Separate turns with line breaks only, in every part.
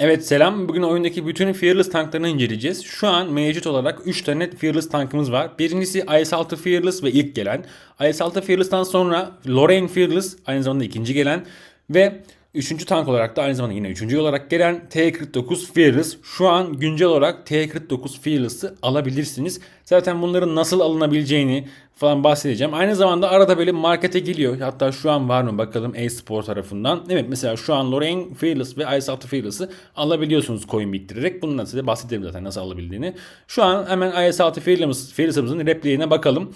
Evet selam. Bugün oyundaki bütün Fearless tanklarını inceleyeceğiz. Şu an mevcut olarak 3 tane Fearless tankımız var. Birincisi IS-6 Fearless ve ilk gelen. IS-6 Fearless'tan sonra Lorraine Fearless aynı zamanda ikinci gelen. Ve üçüncü tank olarak da aynı zamanda yine üçüncü olarak gelen T-49 Fearless. Şu an güncel olarak T-49 Fearless'ı alabilirsiniz. Zaten bunların nasıl alınabileceğini falan bahsedeceğim. Aynı zamanda arada böyle markete geliyor. Hatta şu an var mı bakalım e-spor tarafından. Evet mesela şu an Lorraine Fearless ve IS-6 Fearless'ı alabiliyorsunuz coin biriktirerek. Bundan size bahsedeyim zaten nasıl alabildiğini. Şu an hemen IS-6 Fearless, Fearless'ımızın repliğine bakalım.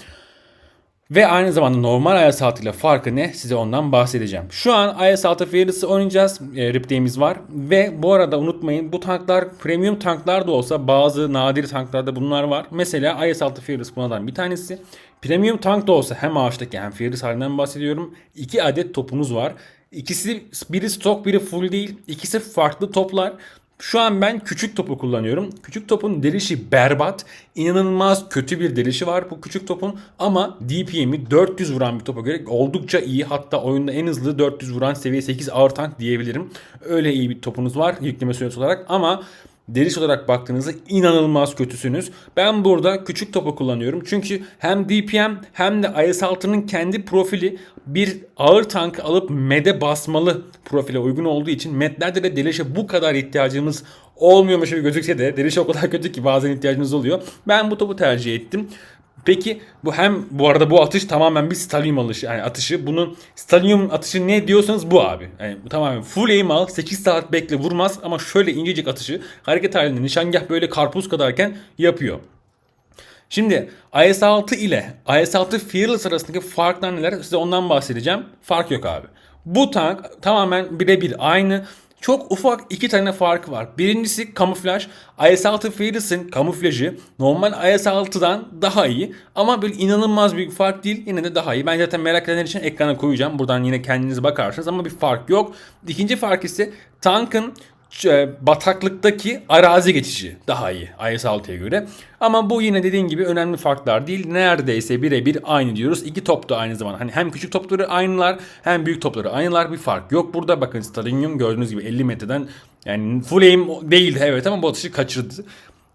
Ve aynı zamanda normal IS-6 ile farkı ne size ondan bahsedeceğim. Şu an IS-6 Fearless'ı oynayacağız. E, repliğimiz var. Ve bu arada unutmayın bu tanklar premium tanklar da olsa bazı nadir tanklarda bunlar var. Mesela IS-6 Fearless bunlardan bir tanesi. Premium tank da olsa hem ağaçtaki hem Fearless halinden bahsediyorum. İki adet topunuz var. İkisi biri stok biri full değil. İkisi farklı toplar. Şu an ben küçük topu kullanıyorum. Küçük topun derişi berbat. İnanılmaz kötü bir derişi var bu küçük topun. Ama DPM'i 400 vuran bir topa göre oldukça iyi. Hatta oyunda en hızlı 400 vuran seviye 8 ağır tank diyebilirim. Öyle iyi bir topunuz var yükleme süresi olarak. Ama deriş olarak baktığınızda inanılmaz kötüsünüz. Ben burada küçük topu kullanıyorum. Çünkü hem DPM hem de IS-6'nın kendi profili bir ağır tank alıp med'e basmalı profile uygun olduğu için medlerde de delişe bu kadar ihtiyacımız olmuyormuş gibi gözükse de deliş o kadar kötü ki bazen ihtiyacınız oluyor. Ben bu topu tercih ettim. Peki bu hem bu arada bu atış tamamen bir stalyum alışı yani atışı. Bunun stalyum atışı ne diyorsanız bu abi. Yani tamamen full aim al 8 saat bekle vurmaz ama şöyle incecik atışı hareket halinde nişangah böyle karpuz kadarken yapıyor. Şimdi IS-6 ile IS-6 Fearless arasındaki farklar neler size ondan bahsedeceğim. Fark yok abi. Bu tank tamamen birebir aynı. Çok ufak iki tane fark var. Birincisi kamuflaj. IS-6 Fearless'ın kamuflajı normal IS-6'dan daha iyi. Ama böyle inanılmaz büyük fark değil. Yine de daha iyi. Ben zaten merak edenler için ekrana koyacağım. Buradan yine kendiniz bakarsınız ama bir fark yok. İkinci fark ise tankın bataklıktaki arazi geçişi daha iyi IS-6'ya göre. Ama bu yine dediğim gibi önemli farklar değil. Neredeyse birebir aynı diyoruz. İki top da aynı zaman. Hani hem küçük topları aynılar hem büyük topları aynılar. Bir fark yok burada. Bakın Stadium gördüğünüz gibi 50 metreden yani full aim değildi evet ama bu atışı kaçırdı.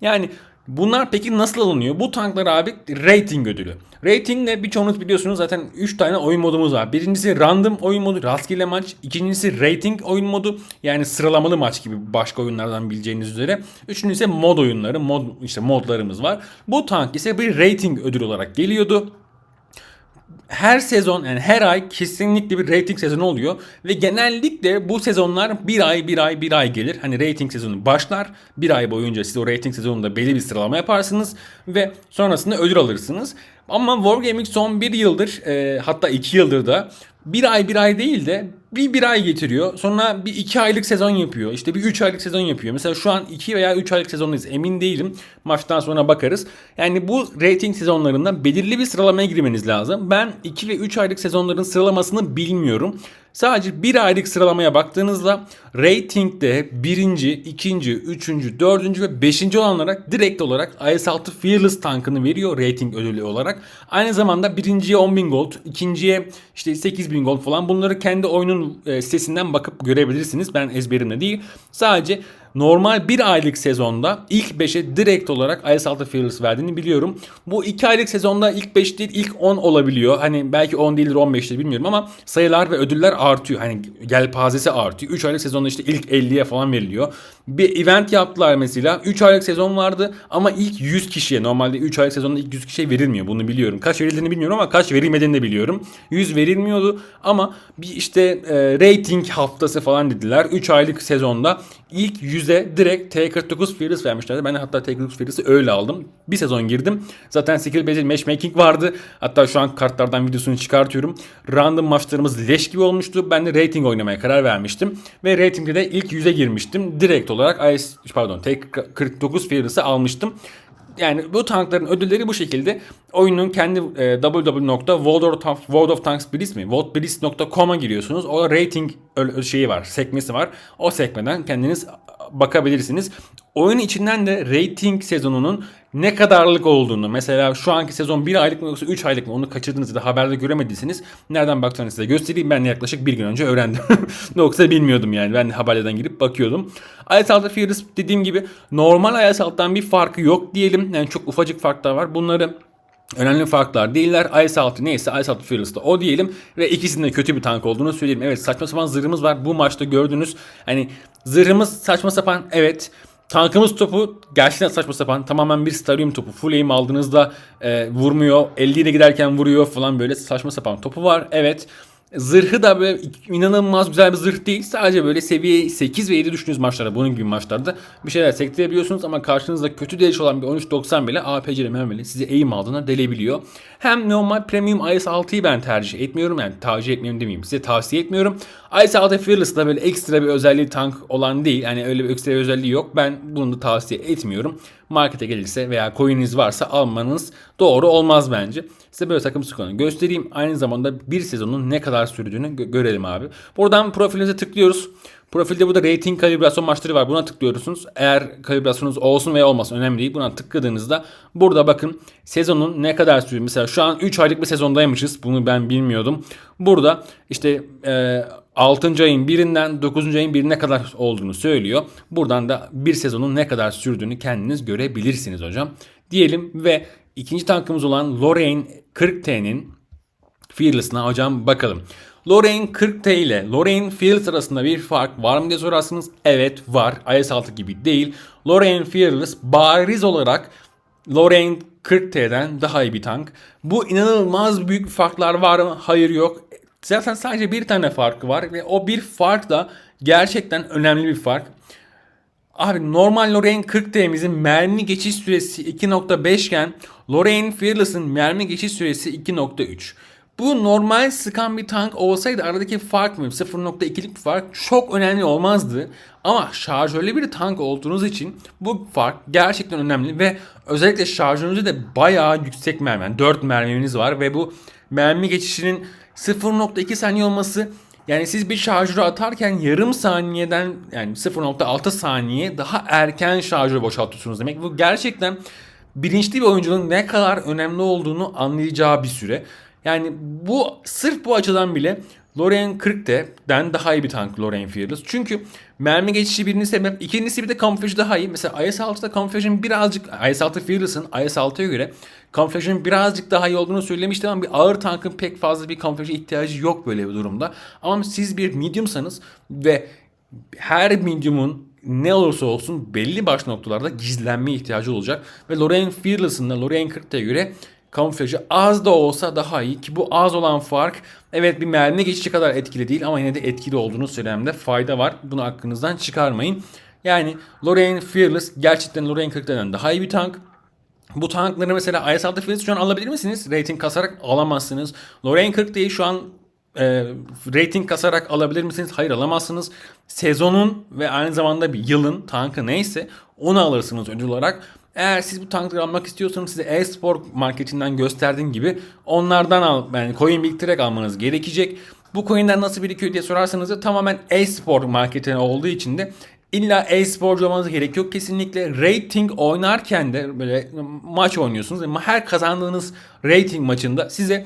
Yani Bunlar peki nasıl alınıyor? Bu tanklar abi rating ödülü. Rating ne birçoğunuz biliyorsunuz zaten 3 tane oyun modumuz var. Birincisi random oyun modu rastgele maç. İkincisi rating oyun modu yani sıralamalı maç gibi başka oyunlardan bileceğiniz üzere. Üçüncüsü mod oyunları mod işte modlarımız var. Bu tank ise bir rating ödülü olarak geliyordu her sezon yani her ay kesinlikle bir rating sezonu oluyor ve genellikle bu sezonlar bir ay bir ay bir ay gelir. Hani rating sezonu başlar. Bir ay boyunca siz o rating sezonunda belli bir sıralama yaparsınız ve sonrasında ödül alırsınız. Ama Wargaming son bir yıldır e, hatta iki yıldır da bir ay bir ay değil de bir bir ay getiriyor. Sonra bir iki aylık sezon yapıyor. İşte bir üç aylık sezon yapıyor. Mesela şu an iki veya üç aylık sezondayız. Emin değilim. Maçtan sonra bakarız. Yani bu rating sezonlarında belirli bir sıralamaya girmeniz lazım. Ben iki ve üç aylık sezonların sıralamasını bilmiyorum. Sadece bir aylık sıralamaya baktığınızda ratingde birinci, ikinci, üçüncü, dördüncü ve beşinci olanlara direkt olarak IS-6 Fearless tankını veriyor rating ödülü olarak. Aynı zamanda birinciye 10.000 gold, ikinciye işte 8.000 gold falan bunları kendi oyunun e, sitesinden bakıp görebilirsiniz. Ben ezberimde değil. Sadece normal bir aylık sezonda ilk 5'e direkt olarak IS-6 Fearless verdiğini biliyorum. Bu 2 aylık sezonda ilk 5 değil ilk 10 olabiliyor. Hani belki 10 değildir 15'tir bilmiyorum ama sayılar ve ödüller artıyor. Hani gelpazesi artıyor. 3 aylık sezonda işte ilk 50'ye falan veriliyor. Bir event yaptılar mesela. 3 aylık sezon vardı ama ilk 100 kişiye normalde 3 aylık sezonda ilk 100 kişiye verilmiyor. Bunu biliyorum. Kaç verildiğini bilmiyorum ama kaç verilmediğini de biliyorum. 100 verilmiyordu ama bir işte e, rating haftası falan dediler. 3 aylık sezonda ilk 100'e direkt T49 Fearless vermişlerdi. Ben de hatta T49 Fearless'ı öyle aldım. Bir sezon girdim. Zaten skill based matchmaking vardı. Hatta şu an kartlardan videosunu çıkartıyorum. Random maçlarımız leş gibi olmuştu. Ben de rating oynamaya karar vermiştim. Ve ratingde de ilk 100'e girmiştim. Direkt olarak IS, pardon T49 Fearless'ı almıştım. Yani bu tankların ödülleri bu şekilde. Oyunun kendi e, mi? worldbliss.com'a giriyorsunuz. O rating şeyi var, sekmesi var. O sekmeden kendiniz bakabilirsiniz. Oyun içinden de rating sezonunun ne kadarlık olduğunu mesela şu anki sezon 1 aylık mı yoksa 3 aylık mı onu kaçırdınız ya da haberde göremediyseniz nereden baktığını size göstereyim. Ben de yaklaşık bir gün önce öğrendim. yoksa bilmiyordum yani ben de haberlerden girip bakıyordum. Ice Alt'ta Fearless dediğim gibi normal Ice Alt'tan bir farkı yok diyelim. Yani çok ufacık farklar var. Bunları Önemli farklar değiller. Ice 6 neyse Ice 6 Fearless'ta o diyelim. Ve ikisinin de kötü bir tank olduğunu söyleyeyim. Evet saçma sapan zırhımız var. Bu maçta gördünüz. Hani zırhımız saçma sapan evet. Tankımız topu gerçekten saçma sapan. Tamamen bir stadyum topu. Full aim aldığınızda e, vurmuyor. 50 ile giderken vuruyor falan böyle saçma sapan topu var. Evet. Zırhı da böyle inanılmaz güzel bir zırh değil. Sadece böyle seviye 8 ve 7 düştüğünüz maçlarda bunun gibi maçlarda bir şeyler sektirebiliyorsunuz ama karşınızda kötü deliş olan bir 13.90 bile APC'li mermili sizi eğim aldığına delebiliyor. Hem normal premium IS-6'yı ben tercih etmiyorum. Yani tercih etmiyorum demeyeyim. Size tavsiye etmiyorum. IS-6 Fearless'da böyle ekstra bir özelliği tank olan değil. Yani öyle bir ekstra bir özelliği yok. Ben bunu da tavsiye etmiyorum. Markete gelirse veya coin'iniz varsa almanız doğru olmaz bence. Size böyle takım skorunu göstereyim. Aynı zamanda bir sezonun ne kadar sürdüğünü gö- görelim abi. Buradan profilinize tıklıyoruz. Profilde burada rating kalibrasyon maçları var. Buna tıklıyorsunuz. Eğer kalibrasyonunuz olsun veya olmasın önemli değil. Buna tıkladığınızda burada bakın sezonun ne kadar sürüyor. Mesela şu an 3 aylık bir sezondaymışız. Bunu ben bilmiyordum. Burada işte e, 6. ayın birinden 9. ayın birine kadar olduğunu söylüyor. Buradan da bir sezonun ne kadar sürdüğünü kendiniz görebilirsiniz hocam. Diyelim ve ikinci tankımız olan Lorraine 40T'nin Fearless'ına hocam bakalım. Lorraine 40T ile Lorraine Fearless arasında bir fark var mı diye sorarsınız. Evet var. IS-6 gibi değil. Lorraine Fearless bariz olarak Lorraine 40T'den daha iyi bir tank. Bu inanılmaz büyük farklar var mı? Hayır yok. Zaten sadece bir tane farkı var ve o bir fark da gerçekten önemli bir fark. Abi normal Lorraine 40T'mizin mermi geçiş süresi 2.5 iken Lorraine Fearless'ın mermi geçiş süresi 2.3. Bu normal sıkan bir tank olsaydı aradaki fark mı 0.2'lik bir fark çok önemli olmazdı. Ama şarjörlü bir tank olduğunuz için bu fark gerçekten önemli ve özellikle şarjörünüzde de bayağı yüksek mermi. Yani 4 mermimiz var ve bu mermi geçişinin 0.2 saniye olması yani siz bir şarjörü atarken yarım saniyeden yani 0.6 saniye daha erken şarjörü boşaltıyorsunuz demek. Bu gerçekten bilinçli bir oyuncunun ne kadar önemli olduğunu anlayacağı bir süre. Yani bu sırf bu açıdan bile Lorraine 40'den daha iyi bir tank Lorraine Fearless. Çünkü mermi geçişi birini sebep. İkincisi bir de kamuflajı daha iyi. Mesela IS-6'da kamuflajın birazcık IS-6 Fearless'ın IS-6'ya göre kamuflajın birazcık daha iyi olduğunu söylemiştim ama bir ağır tankın pek fazla bir kamuflaja ihtiyacı yok böyle bir durumda. Ama siz bir mediumsanız ve her medium'un ne olursa olsun belli baş noktalarda gizlenme ihtiyacı olacak. Ve Lorraine Fearless'ın da Lorraine 40'a göre kamuflajı az da olsa daha iyi ki bu az olan fark evet bir mermi geçişi kadar etkili değil ama yine de etkili olduğunu söylememde fayda var. Bunu aklınızdan çıkarmayın. Yani Lorraine Fearless gerçekten Lorraine 40'tan daha iyi bir tank. Bu tankları mesela IS-6 Fearless şu an alabilir misiniz? Rating kasarak alamazsınız. Lorraine 40 değil şu an e, rating kasarak alabilir misiniz? Hayır alamazsınız. Sezonun ve aynı zamanda bir yılın tankı neyse onu alırsınız ödül olarak. Eğer siz bu tankları almak istiyorsanız size e-spor marketinden gösterdiğim gibi onlardan al, yani coin biriktirerek almanız gerekecek. Bu coinler nasıl birikiyor diye sorarsanız da tamamen e-spor marketine olduğu için de illa e-sporcu olmanız gerek yok kesinlikle. Rating oynarken de böyle maç oynuyorsunuz ama her kazandığınız rating maçında size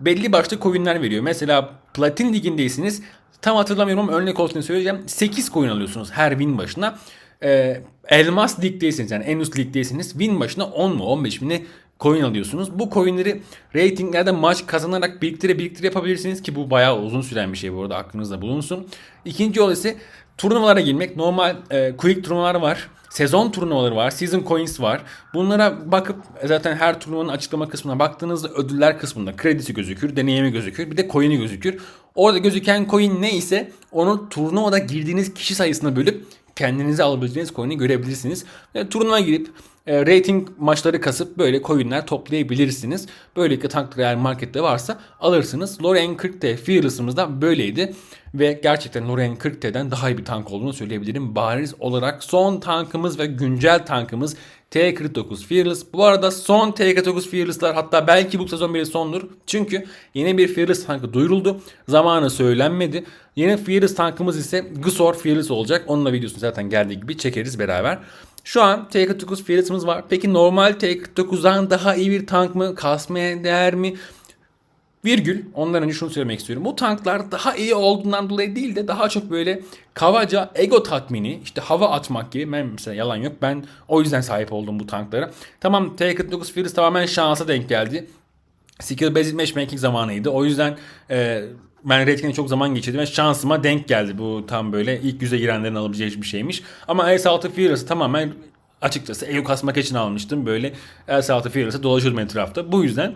belli başlı coinler veriyor. Mesela Platin ligindeysiniz. Tam hatırlamıyorum örnek olsun söyleyeceğim. 8 coin alıyorsunuz her win başına e, elmas ligdeysiniz yani en üst ligdeysiniz win başına 10 mu 15 mi ne coin alıyorsunuz. Bu coinleri ratinglerde maç kazanarak biriktire biriktire yapabilirsiniz ki bu bayağı uzun süren bir şey bu arada aklınızda bulunsun. İkinci yol ise turnuvalara girmek. Normal e, quick turnuvalar var. Sezon turnuvaları var. Season coins var. Bunlara bakıp zaten her turnuvanın açıklama kısmına baktığınızda ödüller kısmında kredisi gözükür, deneyimi gözükür, bir de coin'i gözükür. Orada gözüken coin ne ise onu turnuvada girdiğiniz kişi sayısına bölüp kendinize alabileceğiniz coin'i görebilirsiniz. Ve turnuva girip e, rating maçları kasıp böyle coinler toplayabilirsiniz. Böylelikle tanklar eğer markette varsa alırsınız. Lorraine 40T Fearless'ımız da böyleydi. Ve gerçekten Lorraine 40T'den daha iyi bir tank olduğunu söyleyebilirim. Bariz olarak son tankımız ve güncel tankımız T49 Fearless. Bu arada son T49 Fearless'lar hatta belki bu sezon bile sondur. Çünkü yeni bir Fearless tankı duyuruldu. Zamanı söylenmedi. Yeni Fearless tankımız ise Gusor Fearless olacak. Onun da videosunu zaten geldiği gibi çekeriz beraber. Şu an T49 Fearless'ımız var. Peki normal T49'dan daha iyi bir tank mı? Kasmaya değer mi? Virgül ondan önce şunu söylemek istiyorum. Bu tanklar daha iyi olduğundan dolayı değil de daha çok böyle kavaca ego tatmini işte hava atmak gibi. Ben mesela yalan yok ben o yüzden sahip oldum bu tanklara. Tamam T-49 Fearless tamamen şansa denk geldi. Skill based matchmaking zamanıydı. O yüzden e, ben rating'e çok zaman geçirdim ve şansıma denk geldi. Bu tam böyle ilk yüze girenlerin alabileceği bir şeymiş. Ama S6 Fearless'ı tamamen açıkçası ego kasmak için almıştım. Böyle S6 Fearless'ı dolaşıyordum etrafta. Bu yüzden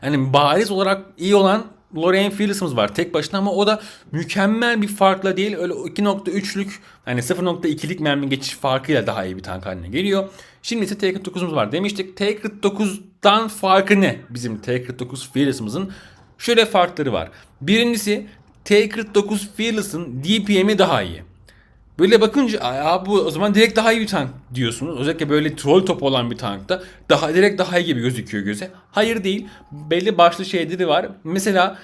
Hani bariz olarak iyi olan Lorraine Fearless'ımız var tek başına ama o da mükemmel bir farkla değil öyle 2.3'lük hani 0.2'lik mermi geçiş farkıyla daha iyi bir tank haline geliyor. Şimdi ise T-49'umuz var demiştik. T-49'dan farkı ne bizim T-49 Fearless'ımızın? Şöyle farkları var. Birincisi T-49 Fearless'ın DPM'i daha iyi. Böyle bakınca Aa, bu o zaman direkt daha iyi bir tank diyorsunuz. Özellikle böyle troll top olan bir tankta daha direkt daha iyi gibi gözüküyor göze. Hayır değil. Belli başlı şeyleri var. Mesela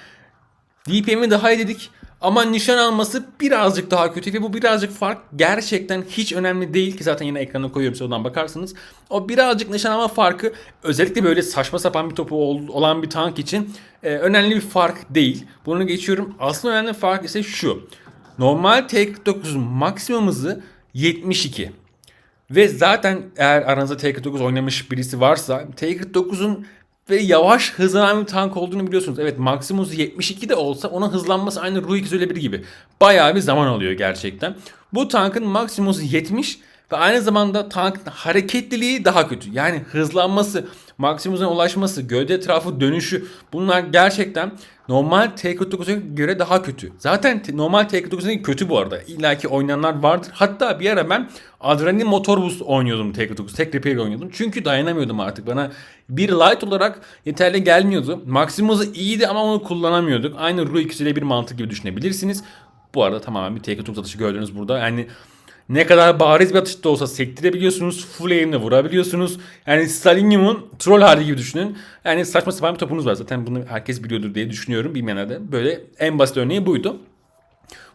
DPM'i daha iyi dedik ama nişan alması birazcık daha kötü ve bu birazcık fark gerçekten hiç önemli değil ki zaten yine ekrana koyuyorum size oradan bakarsınız. O birazcık nişan alma farkı özellikle böyle saçma sapan bir topu olan bir tank için e, önemli bir fark değil. Bunu geçiyorum. Asıl önemli fark ise şu. Normal T49'un maksimum hızı 72. Ve zaten eğer aranızda T49 oynamış birisi varsa T49'un ve yavaş hızlanan bir tank olduğunu biliyorsunuz. Evet maksimum hızı 72 de olsa onun hızlanması aynı Ru 251 gibi. Bayağı bir zaman alıyor gerçekten. Bu tankın maksimum hızı 70 ve aynı zamanda tankın hareketliliği daha kötü. Yani hızlanması, maksimuma ulaşması, gövde etrafı dönüşü bunlar gerçekten normal T49'a göre daha kötü. Zaten normal T49'a kötü bu arada. İlla ki oynayanlar vardır. Hatta bir ara ben Adrenalin Motor Boost oynuyordum T49. Tek repair oynuyordum. Çünkü dayanamıyordum artık. Bana bir light olarak yeterli gelmiyordu. Hızı iyiydi ama onu kullanamıyorduk. Aynı Ru 2 ile bir mantık gibi düşünebilirsiniz. Bu arada tamamen bir T49 atışı gördünüz burada. Yani ne kadar bariz bir atışta olsa sektirebiliyorsunuz. Full aim'le vurabiliyorsunuz. Yani Stalinium'un troll hali gibi düşünün. Yani saçma sapan bir topunuz var. Zaten bunu herkes biliyordur diye düşünüyorum. Bilmeyenler de böyle en basit örneği buydu.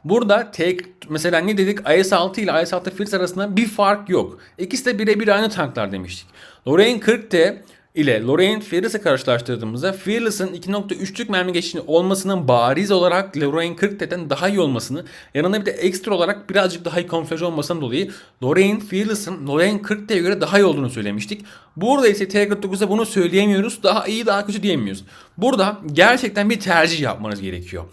Burada tek mesela ne dedik IS-6 ile IS-6 Fritz arasında bir fark yok. İkisi de birebir aynı tanklar demiştik. Lorraine 40T ile Lorraine Fearless'ı karşılaştırdığımızda Fearless'ın 2.3'lük mermi geçişini olmasının bariz olarak Lorraine 40T'den daha iyi olmasını yanında bir de ekstra olarak birazcık daha iyi kamuflaj olmasından dolayı Lorraine Fearless'ın Lorraine 40T'ye göre daha iyi olduğunu söylemiştik. Burada ise T49'da bunu söyleyemiyoruz. Daha iyi daha kötü diyemiyoruz. Burada gerçekten bir tercih yapmanız gerekiyor.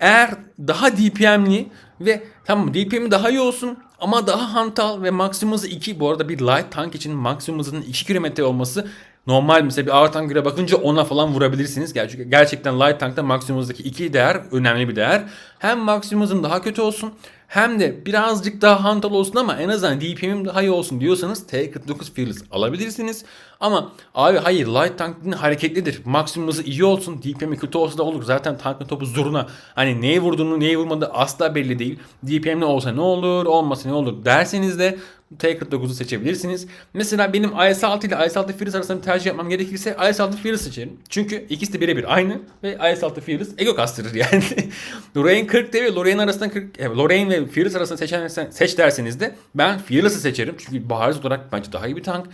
Eğer daha DPM'li ve tamam DPM'i daha iyi olsun ama daha hantal ve maksimum hızı 2 bu arada bir light tank için maksimum hızının 2 km olması Normal mesela bir ağır tankıra bakınca ona falan vurabilirsiniz. Gerçekten, light tankta maksimumuzdaki iki değer önemli bir değer. Hem maksimumuzun daha kötü olsun hem de birazcık daha hantal olsun ama en azından DPM'im daha iyi olsun diyorsanız T49 Fearless alabilirsiniz. Ama abi hayır light tank hareketlidir. Maksimumuzu iyi olsun. DPM'i kötü olsa da olur. Zaten tankın topu zuruna. Hani neye vurduğunu neye vurmadığı asla belli değil. DPM'li olsa ne olur olmasa ne olur derseniz de T49'u seçebilirsiniz. Mesela benim IS-6 ile IS-6 Fearless arasında bir tercih yapmam gerekirse IS-6 Fearless seçerim. Çünkü ikisi de birebir aynı ve IS-6 Fearless ego kastırır yani. Lorraine 40 ve Lorraine arasında 40, Lorraine ve Fearless arasında seçersen, seç derseniz de ben Fearless'ı seçerim. Çünkü bariz olarak bence daha iyi bir tank.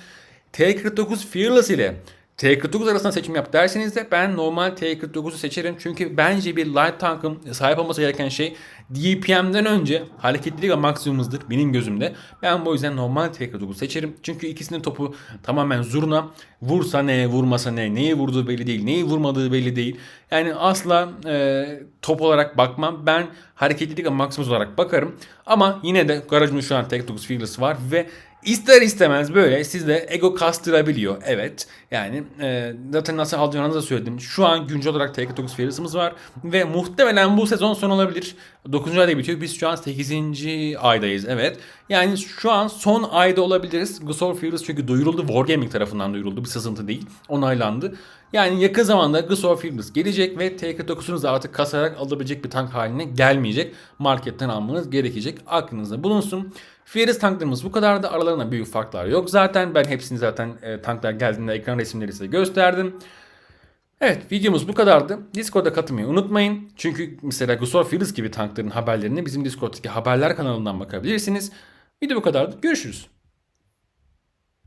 T49 Fearless ile T49 arasında seçim yap derseniz de ben normal T49'u seçerim. Çünkü bence bir light tankın sahip olması gereken şey DPM'den önce hareketlilik ve maksimumuzdur benim gözümde. Ben bu yüzden normal T49 seçerim. Çünkü ikisinin topu tamamen zurna. Vursa ne, vurmasa ne, neyi vurduğu belli değil, neyi vurmadığı belli değil. Yani asla e, top olarak bakmam. Ben hareketlilik ve maksimum olarak bakarım. Ama yine de garajımda şu an T49 Fearless var ve İster istemez böyle sizde ego kastırabiliyor. Evet. Yani e, zaten nasıl alacağınızı da söyledim. Şu an güncel olarak TK9 Fearless'ımız var. Ve muhtemelen bu sezon son olabilir. 9. ayda bitiyor. Biz şu an 8. aydayız. Evet. Yani şu an son ayda olabiliriz. Guitar Fearless çünkü duyuruldu. Wargaming tarafından duyuruldu. Bir sızıntı değil. Onaylandı. Yani yakın zamanda Guitar Fearless gelecek ve TK9'unuz da artık kasarak alabilecek bir tank haline gelmeyecek. Marketten almanız gerekecek. Aklınızda bulunsun. Fearless tanklarımız bu kadardı. Aralarında büyük farklar yok. Zaten ben hepsini zaten e, tanklar geldiğinde ekran resimleri size gösterdim. Evet videomuz bu kadardı. Discord'a katılmayı unutmayın. Çünkü mesela Gustav Fearless gibi tankların haberlerini bizim Discord'daki haberler kanalından bakabilirsiniz. Video bu kadardı. Görüşürüz.